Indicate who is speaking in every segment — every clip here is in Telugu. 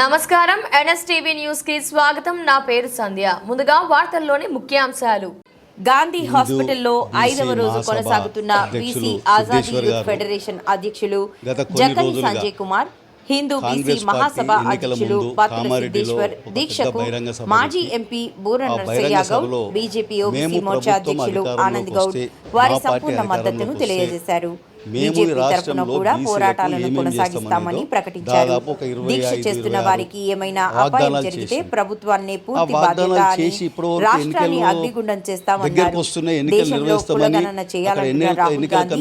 Speaker 1: నమస్కారం. ఎన్ఎస్టీవీ న్యూస్కి స్వాగతం. నా పేరు సంధ్య. ముందుగా వార్తల్లోని ముఖ్యాంశాలు.
Speaker 2: గాంధీ హాస్పిటల్లో ఐదవ రోజు కొనసాగుతున్న బీసీ ఆజాదీ యూత్ ఫెడరేషన్ అధ్యక్షులు
Speaker 3: రోజులుగా
Speaker 2: సంజయ్ కుమార్ హిందూ బీసీ మహాసభ అధ్యక్షులు పాత్ర సిద్ధేశ్వర్ దీక్షకు మాజీ ఎంపీ బూర
Speaker 3: ఆ
Speaker 2: నర్సయ్య
Speaker 3: బహిరంగ
Speaker 2: గౌడ్
Speaker 3: సభలో
Speaker 2: బీజేపీ ఓబీసీ మోర్చా అధ్యక్షులు ఆనంద్ గౌడ్ వారి సంపూర్ణ మద్దతును తెలియజేశారు. బీజేపీ తరఫున కూడా పోరాటాలను కొనసాగిస్తామని ప్రకటించారు. దీక్ష చేస్తున్న వారికి ఏమైనా అపాయం జరిగితే ప్రభుత్వాన్ని పూర్తి బాధ్యత రాష్ట్రాన్ని అగ్నిగుండం చేస్తామన్నారు. దేశంలో కులగణన
Speaker 3: ఎన్నికల-
Speaker 2: రాహుల్ గాంధీ.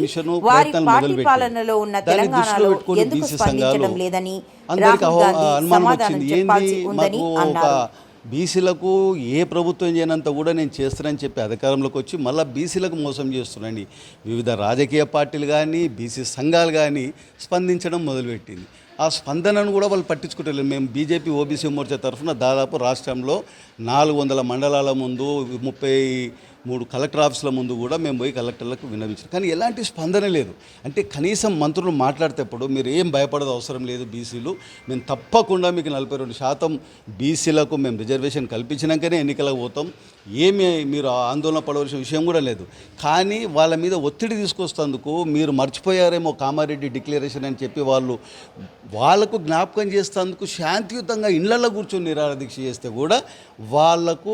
Speaker 2: వారి పార్టీ. పాలనలో ఉన్న తెలంగాణలో ఎందుకు స్పందించడం లేదని రాహుల్ గాంధీ సమాధానం చెప్పాల్సి ఉందని అన్నారు.
Speaker 3: బీసీలకు ఏ ప్రభుత్వం చేయనంత కూడా నేను చేస్తానని చెప్పి అధికారంలోకి వచ్చి మళ్ళీ బీసీలకు మోసం చేస్తున్నాండి వివిధ రాజకీయ పార్టీలు కానీ బీసీ సంఘాలు కానీ స్పందించడం మొదలుపెట్టింది. ఆ స్పందనను కూడా వాళ్ళు పట్టించుకుంటలేదు మేము బీజేపీ ఓబీసీ మోర్చా తరఫున దాదాపు రాష్ట్రంలో నాలుగు వందల మండలాల ముందు ముప్పై మూడు కలెక్టర్ ఆఫీసుల ముందు కూడా మేము పోయి కలెక్టర్లకు విన్నవించాం. కానీ ఎలాంటి స్పందన లేదు. అంటే కనీసం మంత్రులు మాట్లాడేటప్పుడు మీరు ఏం భయపడదు అవసరం లేదు బీసీలు. మేము తప్పకుండా మీకు నలభై రెండు శాతం బీసీలకు మేము రిజర్వేషన్ కల్పించినాకనే ఎన్నికలకు పోతాం. ఏమి మీరు ఆందోళన పడవలసిన విషయం కూడా లేదు. కానీ వాళ్ళ మీద ఒత్తిడి తీసుకొస్తందుకు మీరు మర్చిపోయారేమో కామారెడ్డి డిక్లరేషన్ అని చెప్పి వాళ్ళు వాళ్ళకు జ్ఞాపకం చేస్తేందుకు శాంతియుతంగా ఇళ్ళలో కూర్చొని నిరాహార దీక్ష చేస్తే కూడా వాళ్ళకు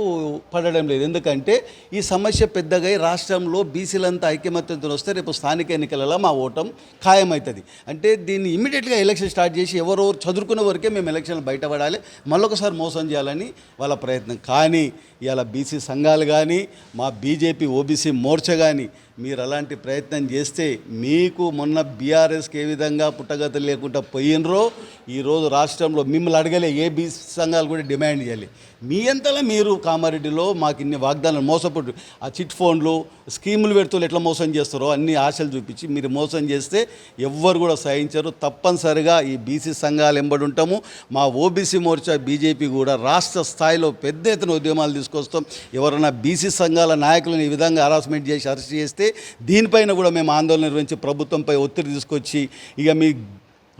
Speaker 3: పడడం లేదు. ఎందుకంటే ఈ సమస్య పెద్దగా అయి రాష్ట్రంలో బీసీలంతా ఐక్యమత్యంతో వస్తే రేపు స్థానిక ఎన్నికలలో మా ఓటం ఖాయమవుతుంది. అంటే దీన్ని ఇమీడియట్గా ఎలక్షన్ స్టార్ట్ చేసి ఎవరెవరు చదువుకునే వరకే మేము ఎలక్షన్లు బయటపడాలి. మళ్ళొకసారి మోసం చేయాలని వాళ్ళ ప్రయత్నం. కానీ ఇవాళ బీసీ సంఘాలు కానీ మా బీజేపీ ఓబీసీ మోర్చా కానీ మీరు అలాంటి ప్రయత్నం చేస్తే మీకు మొన్న బీఆర్ఎస్కి ఏ విధంగా పుట్టగత లేకుండా పోయినరో ఈరోజు రాష్ట్రంలో మిమ్మల్ని అడగలే ఏ బీసీ సంఘాలు కూడా డిమాండ్ చేయాలి. మీ అంతలా మీరు కామారెడ్డిలో మాకు ఇన్ని వాగ్దానాలు మోసపోటు ఆ చిట్ ఫోన్లు స్కీములు పెడుతూ ఎట్లా మోసం చేస్తారో అన్ని ఆశలు చూపించి మీరు మోసం చేస్తే ఎవ్వరు కూడా సహించరు. తప్పనిసరిగా ఈ బీసీ సంఘాలు ఎంబడి ఉంటాము. మా ఓబీసీ మోర్చా బీజేపీ కూడా రాష్ట్ర స్థాయిలో పెద్ద ఎత్తున ఉద్యమాలు తీసుకొస్తాం. ఎవరైనా బీసీ సంఘాల నాయకులను ఈ విధంగా హరాస్మెంట్ చేసి అరెస్ట్ చేస్తే దీనిపైన కూడా మేము ఆందోళన నిర్వహించి ప్రభుత్వంపై ఒత్తిడి తీసుకొచ్చి ఇక మీ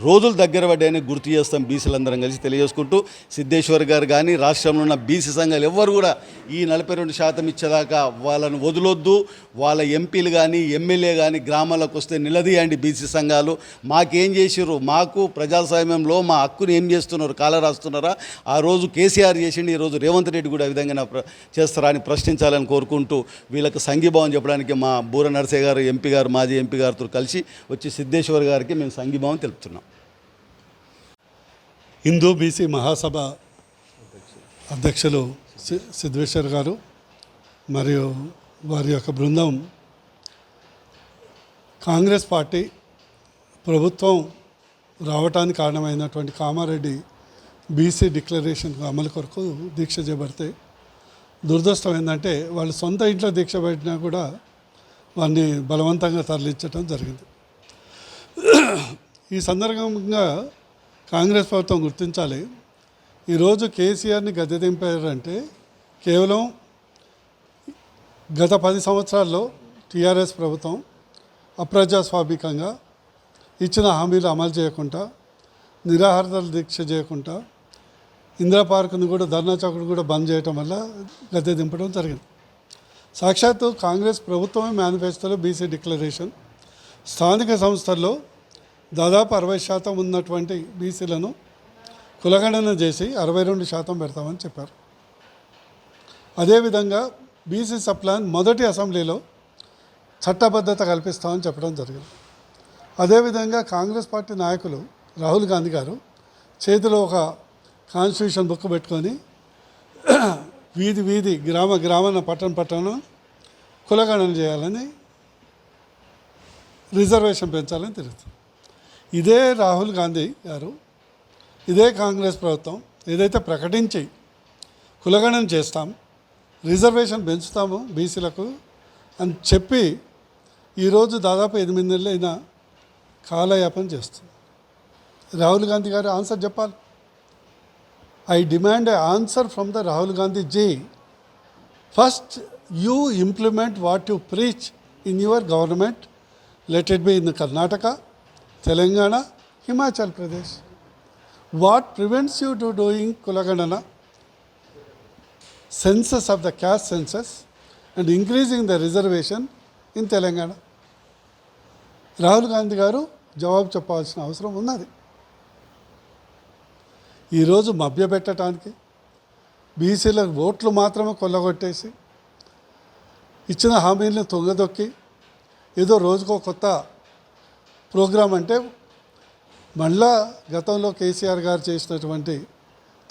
Speaker 3: రోజులు దగ్గర పడ్డాయని గుర్తు చేస్తాం బీసీలందరం కలిసి తెలియజేసుకుంటూ సిద్ధేశ్వర్ గారు కానీ రాష్ట్రంలో ఉన్న బీసీ సంఘాలు ఎవ్వరు కూడా ఈ నలభై రెండు శాతం ఇచ్చేదాకా వాళ్ళను వదలొద్దు. వాళ్ళ ఎంపీలు కానీ ఎమ్మెల్యే కానీ గ్రామాలకు వస్తే నిలదీయండి బీసీ సంఘాలు. మాకేం చేసిర్రు? మాకు ప్రజాస్వామ్యంలో మా హక్కును ఏం చేస్తున్నారు? కాల రాస్తున్నారా? ఆ రోజు కేసీఆర్ చేసిండి ఈరోజు రేవంత్ రెడ్డి కూడా ఆ విధంగా ప్ర- చేస్తారా అని ప్రశ్నించాలని కోరుకుంటూ వీళ్ళకి సంఘీభావం చెప్పడానికి మా బూర నరసే గారు ఎంపీ గారు మాజీ ఎంపీ గారితో కలిసి వచ్చి సిద్ధేశ్వర్ గారికి మేము సంఘీభావం తెలుపుతున్నాం.
Speaker 4: హిందూ బీసీ మహాసభ అధ్యక్షులు సి- సిద్ధేశ్వర్ గారు మరియు వారి యొక్క బృందం. కాంగ్రెస్ పార్టీ ప్రభుత్వం రావటానికి కారణమైనటువంటి కామారెడ్డి బీసీ డిక్లరేషన్ అమలు కొరకు దీక్ష చేపడితే దురదృష్టం ఏంటంటే వాళ్ళు సొంత ఇంట్లో దీక్ష పెట్టినా కూడా వారిని బలవంతంగా తరలించడం జరిగింది. ఈ సందర్భంగా కాంగ్రెస్ ప్రభుత్వం గుర్తించాలి. ఈరోజు కేసీఆర్ని గద్దె దింపారంటే కేవలం గత పది సంవత్సరాల్లో టీఆర్ఎస్ ప్రభుత్వం అప్రజాస్వామికంగా ఇచ్చిన హామీలు అమలు చేయకుండా నిరాహారతలు దీక్ష చేయకుండా ఇందిరా పార్కును కూడా ధర్నా చౌక్ను కూడా బంద్ చేయటం వల్ల గద్దె దింపడం జరిగింది. సాక్షాత్తు కాంగ్రెస్ ప్రభుత్వమే మేనిఫెస్టోలో బీసీ డిక్లరేషన్. స్థానిక సంస్థల్లో దాదాపు అరవై శాతం ఉన్నటువంటి బీసీలను కులగణన చేసి అరవై రెండు శాతం పెడతామని చెప్పారు. అదేవిధంగా బీసీ సప్లాన్ మొదటి అసెంబ్లీలో చట్టబద్ధత కల్పిస్తామని చెప్పడం జరిగింది. అదేవిధంగా కాంగ్రెస్ పార్టీ నాయకులు రాహుల్ గాంధీ గారు చేతిలో ఒక కాన్స్టిట్యూషన్ బుక్ పెట్టుకొని వీధి వీధి గ్రామ గ్రామాన పట్టణ పట్టణం కులగణన చేయాలని రిజర్వేషన్ పెంచాలని తిరుగుతుంది ఇదే రాహుల్ గాంధీ గారు ఇదే కాంగ్రెస్ ప్రభుత్వం ఏదైతే ప్రకటించి కులగణన చేస్తాం రిజర్వేషన్ పెంచుతాము బీసీలకు అని చెప్పి ఈరోజు దాదాపు ఎనిమిది నెలలు అయినా కాలయాపన చేస్తుంది. రాహుల్ గాంధీ గారు ఆన్సర్ చెప్పాలి. I demand a answer from the Rahul Gandhi ji. First you implement what you preach in your government. Let it be in Karnataka. Telangana Himachal Pradesh. What prevents you to doing కులగణన? Census of the caste census and increasing the reservation in Telangana. Rahul Gandhi గారు జవాబు చెప్పాల్సిన అవసరం ఉన్నది. ఈరోజు మభ్యపెట్టడానికి బీసీలకు ఓట్లు మాత్రమే కొల్లగొట్టేసి ఇచ్చిన హామీలను తొంగదొక్కి ఏదో రోజుకో కొత్త ప్రోగ్రాం అంటే మళ్ళా గతంలో కేసీఆర్ గారు చేసినటువంటి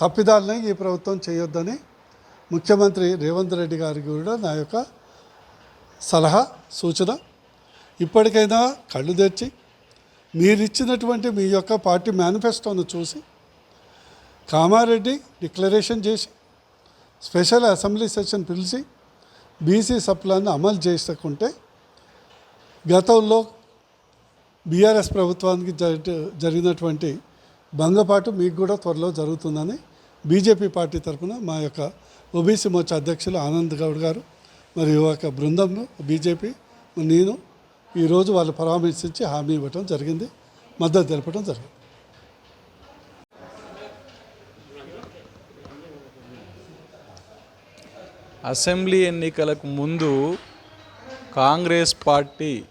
Speaker 4: తప్పిదాలని ఈ ప్రభుత్వం చేయొద్దని ముఖ్యమంత్రి రేవంత్ రెడ్డి గారికి కూడా నా యొక్క సలహా సూచన. ఇప్పటికైనా కళ్ళు తెచ్చి మీరు ఇచ్చినటువంటి మీ యొక్క పార్టీ మేనిఫెస్టోను చూసి కామారెడ్డి డిక్లరేషన్ చేసి స్పెషల్ అసెంబ్లీ సెషన్ పిలిచి బీసీ సప్లాన్ని అమలు చేసుకుంటే గతంలో బీఆర్ఎస్ ప్రభుత్వానికి జరి- జరిగినటువంటి భంగపాటు మీకు కూడా త్వరలో జరుగుతుందని బీజేపీ పార్టీ తరఫున మా యొక్క ఓబీసీ మోర్చా అధ్యక్షులు ఆనంద్ గౌడ్ గారు మరియు ఒక బృందంలో బీజేపీ నేను ఈరోజు వాళ్ళు పరామర్శించి హామీ ఇవ్వటం జరిగింది. మద్దతు తెలపడం జరిగింది.
Speaker 5: అసెంబ్లీ ఎన్నికలకు ముందు కాంగ్రెస్ పార్టీ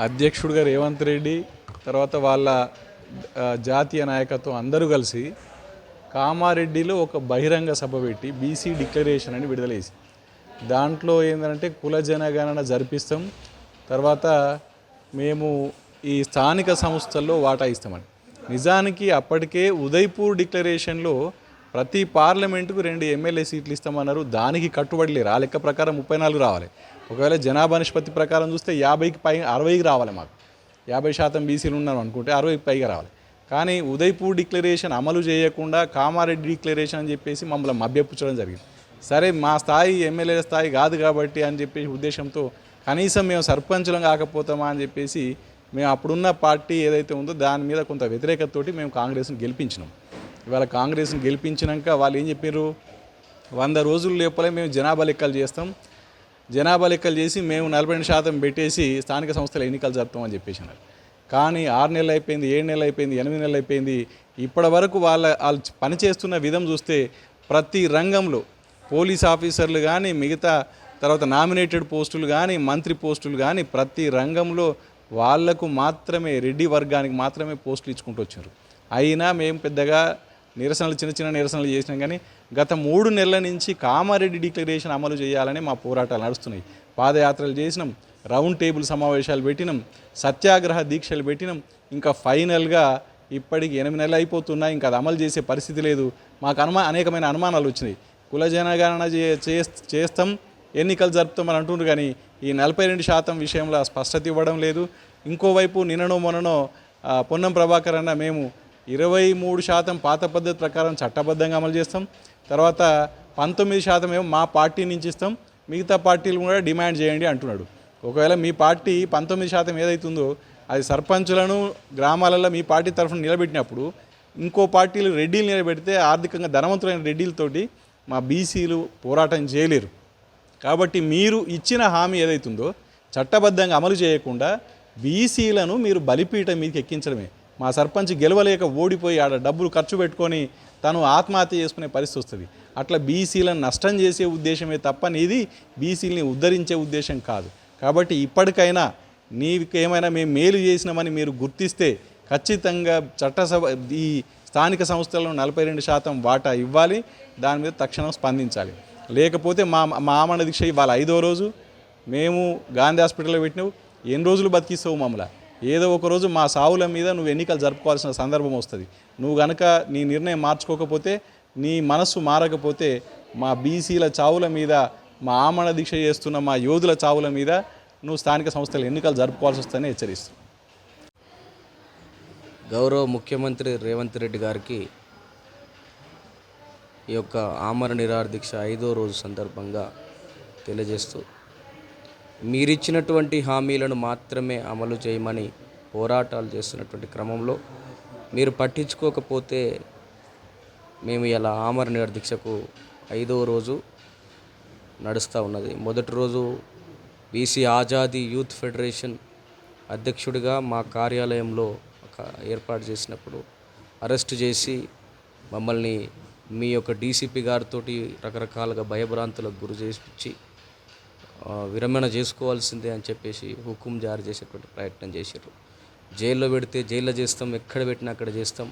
Speaker 5: అధ్యక్షుడిగా రేవంత్ రెడ్డి తర్వాత వాళ్ళ జాతీయ నాయకత్వం అందరూ కలిసి కామారెడ్డిలో ఒక బహిరంగ సభ పెట్టి బీసీ డిక్లరేషన్ అని విడుదల చేసి దాంట్లో ఏంటంటే కుల జనగణన జరిపిస్తాం తర్వాత మేము ఈ స్థానిక సంస్థల్లో వాటా ఇస్తామని నిజానికి అప్పటికే ఉదయ్పూర్ డిక్లరేషన్లో ప్రతి పార్లమెంటుకు రెండు ఎమ్మెల్యే సీట్లు ఇస్తామన్నారు. దానికి కట్టుబడి లేరు. ఆ లెక్క ప్రకారం ముప్పై నాలుగు రావాలి. ఒకవేళ జనాభా నిష్పత్తి ప్రకారం చూస్తే యాభైకి పై అరవైకి రావాలి మాకు. యాభై శాతం బీసీలు ఉన్నారు అనుకుంటే అరవైకి పైగా రావాలి. కానీ ఉదయ్పూర్ డిక్లరేషన్ అమలు చేయకుండా కామారెడ్డి డిక్లరేషన్ అని చెప్పేసి మమ్మల్ని మభ్యపుచ్చడం జరిగింది. సరే మా స్థాయి ఎమ్మెల్యే స్థాయి కాదు కాబట్టి అని చెప్పేసి ఉద్దేశంతో కనీసం మేము సర్పంచులం కాకపోతామా అని చెప్పేసి మేము అప్పుడున్న పార్టీ ఏదైతే ఉందో దాని మీద కొంత వ్యతిరేకతతోటి మేము కాంగ్రెస్ని గెలిపించినాం. ఇవాళ కాంగ్రెస్ని గెలిపించినాక వాళ్ళు ఏం చెప్పారు వంద రోజుల లోపలే మేము జనాభా లెక్కలు చేస్తాం. జనాభా లెక్కలు చేసి మేము నలభై రెండు శాతం పెట్టేసి స్థానిక సంస్థల ఎన్నికలు జరుపుతామని చెప్పేసి అన్నారు కానీ ఆరు నెలలు అయిపోయింది ఏడు నెలలు అయిపోయింది ఎనిమిది నెలలు అయిపోయింది. ఇప్పటి వరకు వాళ్ళ వాళ్ళు పని చేస్తున్న విధం చూస్తే ప్రతి రంగంలో పోలీస్ ఆఫీసర్లు కానీ మిగతా తర్వాత నామినేటెడ్ పోస్టులు కానీ మంత్రి పోస్టులు కానీ ప్రతి రంగంలో వాళ్ళకు మాత్రమే రెడ్డి వర్గానికి మాత్రమే పోస్టులు ఇచ్చుకుంటూ వచ్చారు. అయినా మేము పెద్దగా నిరసనలు చిన్న చిన్న నిరసనలు చేసినాం కానీ గత మూడు నెలల నుంచి కామారెడ్డి డిక్లరేషన్ అమలు చేయాలని మా పోరాటాలు నడుస్తున్నాయి. పాదయాత్రలు చేసినాం రౌండ్ టేబుల్ సమావేశాలు పెట్టినాం సత్యాగ్రహ దీక్షలు పెట్టినాం. ఇంకా ఫైనల్గా ఇప్పటికి ఎనిమిది నెలలు అయిపోతున్నాయి ఇంకా అది అమలు చేసే పరిస్థితి లేదు. మాకు అనుమా అనేకమైన అనుమానాలు వచ్చినాయి. కుల జనగణన చే- చేస్తాం ఎన్నికలు జరుపుతామని అంటున్నారు కానీ ఈ నలభై రెండు శాతం విషయంలో స్పష్టత ఇవ్వడం లేదు. ఇంకోవైపు నిన్ననో మొన్ననో పొన్నం ప్రభాకర్ అన్న మేము ఇరవై మూడు శాతం పాత పద్ధతి ప్రకారం చట్టబద్ధంగా అమలు చేస్తాం. తర్వాత పంతొమ్మిది శాతం ఏమో మా పార్టీ నుంచి ఇస్తాం. మిగతా పార్టీలు కూడా డిమాండ్ చేయండి అంటున్నాడు. ఒకవేళ మీ పార్టీ పంతొమ్మిది శాతం ఏదైతుందో అది సర్పంచులను గ్రామాలలో మీ పార్టీ తరఫున నిలబెట్టినప్పుడు ఇంకో పార్టీలు రెడ్డిలు నిలబెడితే ఆర్థికంగా ధనవంతులైన రెడ్డిలతోటి మా బీసీలు పోరాటం చేయలేరు. కాబట్టి మీరు ఇచ్చిన హామీ ఏదైతుందో చట్టబద్ధంగా అమలు చేయకుండా బీసీలను మీరు బలిపీఠం మీదకి ఎక్కించడమే. మా సర్పంచ్ గెలవలేక ఓడిపోయి ఆడ డబ్బులు ఖర్చు పెట్టుకొని తను ఆత్మహత్య చేసుకునే పరిస్థితి వస్తుంది. అట్లా బీసీలను నష్టం చేసే ఉద్దేశమే తప్ప నీది బీసీలని ఉద్ధరించే ఉద్దేశం కాదు. కాబట్టి ఇప్పటికైనా నీకేమైనా ఏమైనా మేము మేలు చేసినామని మీరు గుర్తిస్తే ఖచ్చితంగా చట్టసభ ఈ స్థానిక సంస్థలను నలభై రెండు శాతం వాటా ఇవ్వాలి. దాని మీద తక్షణం స్పందించాలి. లేకపోతే మా మా ఆమరణ దీక్ష ఇవాళ ఐదో రోజు. మేము గాంధీ హాస్పిటల్లో పెట్టినావు. ఎన్ని రోజులు బతికిస్తావు మమ్మల్ని? ఏదో ఒక రోజు మా సావుల మీద నువ్వు ఎన్నికలు జరుపుకోవాల్సిన సందర్భం వస్తుంది. నువ్వు గనక నీ నిర్ణయం మార్చుకోకపోతే నీ మనస్సు మారకపోతే మా బీసీల చావుల మీద మా ఆమరణ దీక్ష చేస్తున్న మా యోధుల చావుల మీద నువ్వు స్థానిక సంస్థలు ఎన్నికలు జరుపుకోవాల్సి వస్తుందని హెచ్చరిస్తున్నావు.
Speaker 6: గౌరవ ముఖ్యమంత్రి రేవంత్ రెడ్డి గారికి ఈ యొక్క ఆమర నిరాహార దీక్ష ఐదో రోజు సందర్భంగా తెలియజేస్తూ మీరిచ్చినటువంటి హామీలను మాత్రమే అమలు చేయమని పోరాటాలు చేస్తున్నటువంటి క్రమంలో మీరు పట్టించుకోకపోతే మేము ఇలా ఆమర దీక్షకు ఐదో రోజు నడుస్తూ ఉన్నది. మొదటి రోజు బీసీ ఆజాదీ యూత్ ఫెడరేషన్ అధ్యక్షుడిగా మా కార్యాలయంలో ఒక ఏర్పాటు చేసినప్పుడు అరెస్ట్ చేసి మమ్మల్ని మీ యొక్క డీసీపీ గారితో రకరకాలుగా భయభ్రాంతులకు గురి చేసి విరమణ చేసుకోవాల్సిందే అని చెప్పేసి హుకుం జారీ చేసేటువంటి ప్రయత్నం చేశారు జైల్లో పెడితే జైల్లో చేస్తాం ఎక్కడ పెట్టినా అక్కడ చేస్తాం.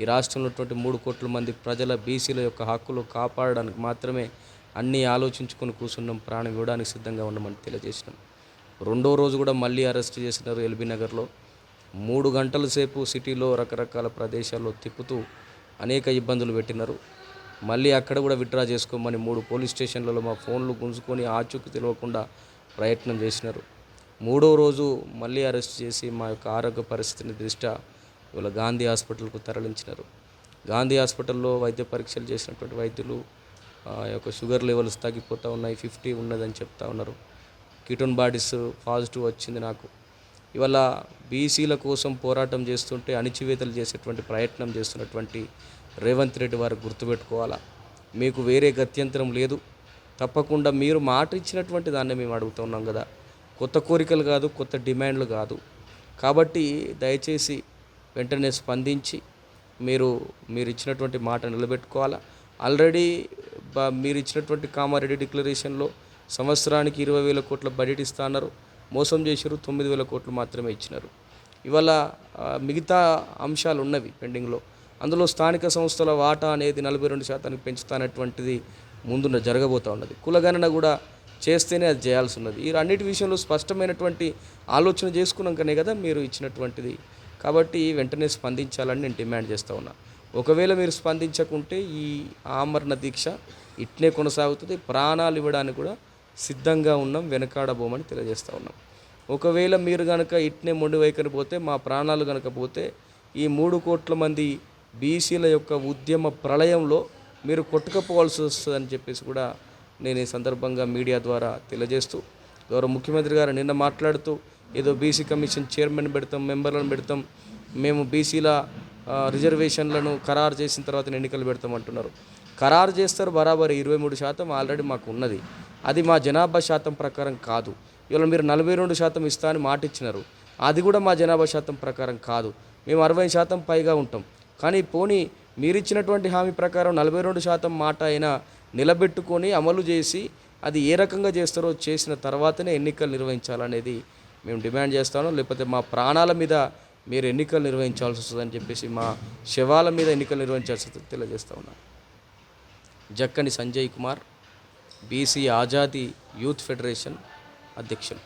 Speaker 6: ఈ రాష్ట్రంలో ఉన్నటువంటి మూడు కోట్ల మంది ప్రజల బీసీల యొక్క హక్కులు కాపాడడానికి మాత్రమే అన్నీ ఆలోచించుకొని కూర్చున్నాం ప్రాణం ఇవ్వడానికి సిద్ధంగా ఉన్నామని తెలియజేసినాం. రెండో రోజు కూడా మళ్ళీ అరెస్ట్ చేసినారు ఎల్బీ నగర్లో. మూడు గంటల సేపు సిటీలో రకరకాల ప్రదేశాల్లో తిప్పుతూ అనేక ఇబ్బందులు పెట్టినారు. మళ్ళీ అక్కడ కూడా విత్డ్రా చేసుకోమని మూడు పోలీస్ స్టేషన్లలో మా ఫోన్లు గుంజుకొని ఆచూకీ తెలియకుండా ప్రయత్నం చేసినారు. మూడో రోజు మళ్ళీ అరెస్ట్ చేసి మా యొక్క ఆరోగ్య పరిస్థితిని దృష్ట్యా ఇవాళ గాంధీ హాస్పిటల్కు తరలించినారు. గాంధీ హాస్పిటల్లో వైద్య పరీక్షలు చేసినటువంటి వైద్యులు ఆ యొక్క షుగర్ లెవెల్స్ తగ్గిపోతూ ఉన్నాయి ఫిఫ్టీ ఉన్నదని చెప్తా ఉన్నారు. కిటోన్ బాడీస్ పాజిటివ్ వచ్చింది నాకు. ఇవాళ బీసీల కోసం పోరాటం చేస్తుంటే అణిచివేతలు చేసేటువంటి ప్రయత్నం చేస్తున్నటువంటి రేవంత్ రెడ్డి వారు గుర్తుపెట్టుకోవాలా? మీకు వేరే గత్యంతరం లేదు. తప్పకుండా మీరు మాట ఇచ్చినటువంటి దాన్ని మేము అడుగుతున్నాం కదా. కొత్త కోరికలు కాదు కొత్త డిమాండ్లు కాదు. కాబట్టి దయచేసి వెంటనే స్పందించి మీరు మీరు ఇచ్చినటువంటి మాట నిలబెట్టుకోవాలా? ఆల్రెడీ మీరు ఇచ్చినటువంటి కామారెడ్డి డిక్లరేషన్లో సంవత్సరానికి ఇరవై వేల కోట్ల బడ్జెట్ ఇస్తా అన్నారు. మోసం చేశారు తొమ్మిది వేల కోట్లు మాత్రమే ఇచ్చినారు. ఇవాళ మిగతా అంశాలు ఉన్నవి పెండింగ్లో. అందులో స్థానిక సంస్థల వాటా అనేది నలభై రెండు శాతానికి పెంచుతానటువంటిది ముందున్న జరగబోతూ ఉన్నది. కులగణన కూడా చేస్తేనే అది చేయాల్సి ఉన్నది. ఈ అన్నిటి విషయంలో స్పష్టమైనటువంటి ఆలోచన చేసుకున్నాకనే కదా మీరు ఇచ్చినటువంటిది. కాబట్టి వెంటనే స్పందించాలని నేను డిమాండ్ చేస్తూ ఉన్నా. ఒకవేళ మీరు స్పందించకుంటే ఈ ఆమరణ దీక్ష ఇట్నే కొనసాగుతుంది. ప్రాణాలు ఇవ్వడానికి కూడా సిద్ధంగా ఉన్నాం వెనకాడబోమని తెలియజేస్తూ ఉన్నాం. ఒకవేళ మీరు కనుక ఇట్నే మొండి వైఖరి పోతే మా ప్రాణాలు కనుక పోతే ఈ మూడు కోట్ల మంది బీసీల యొక్క ఉద్యమ ప్రళయంలో మీరు కొట్టుకపోవాల్సి వస్తుందని చెప్పేసి కూడా నేను ఈ సందర్భంగా మీడియా ద్వారా తెలియజేస్తూ గౌరవ ముఖ్యమంత్రి గారు నిన్న మాట్లాడుతూ ఏదో బీసీ కమిషన్ చైర్మన్ పెడతాం మెంబర్లను పెడతాం మేము బీసీల రిజర్వేషన్లను ఖరారు చేసిన తర్వాత ఎన్నికలు పెడతాం అంటున్నారు ఖరారు చేస్తారు బరాబర్ ఇరవై మూడు శాతం ఆల్రెడీ మాకు ఉన్నది. అది మా జనాభా శాతం ప్రకారం కాదు. ఇవాళ మీరు నలభై రెండు శాతం ఇస్తా అని మాట ఇచ్చినారు అది కూడా మా జనాభా శాతం ప్రకారం కాదు. మేము అరవై శాతం పైగా ఉంటాం. కానీ పోనీ మీరిచ్చినటువంటి హామీ ప్రకారం నలభై రెండు శాతం మాట అయినా నిలబెట్టుకొని అమలు చేసి అది ఏ రకంగా చేస్తారో చేసిన తర్వాతనే ఎన్నికలు నిర్వహించాలనేది మేము డిమాండ్ చేస్తాను. లేకపోతే మా ప్రాణాల మీద మీరు ఎన్నికలు నిర్వహించాల్సి వస్తుందని చెప్పేసి మా శవాల మీద ఎన్నికలు నిర్వహించాల్సి వస్తుంది తెలియజేస్తా ఉన్నాను. Jakkani Sanjay Kumar BC Azadi youth federation అధ్యక్షులు.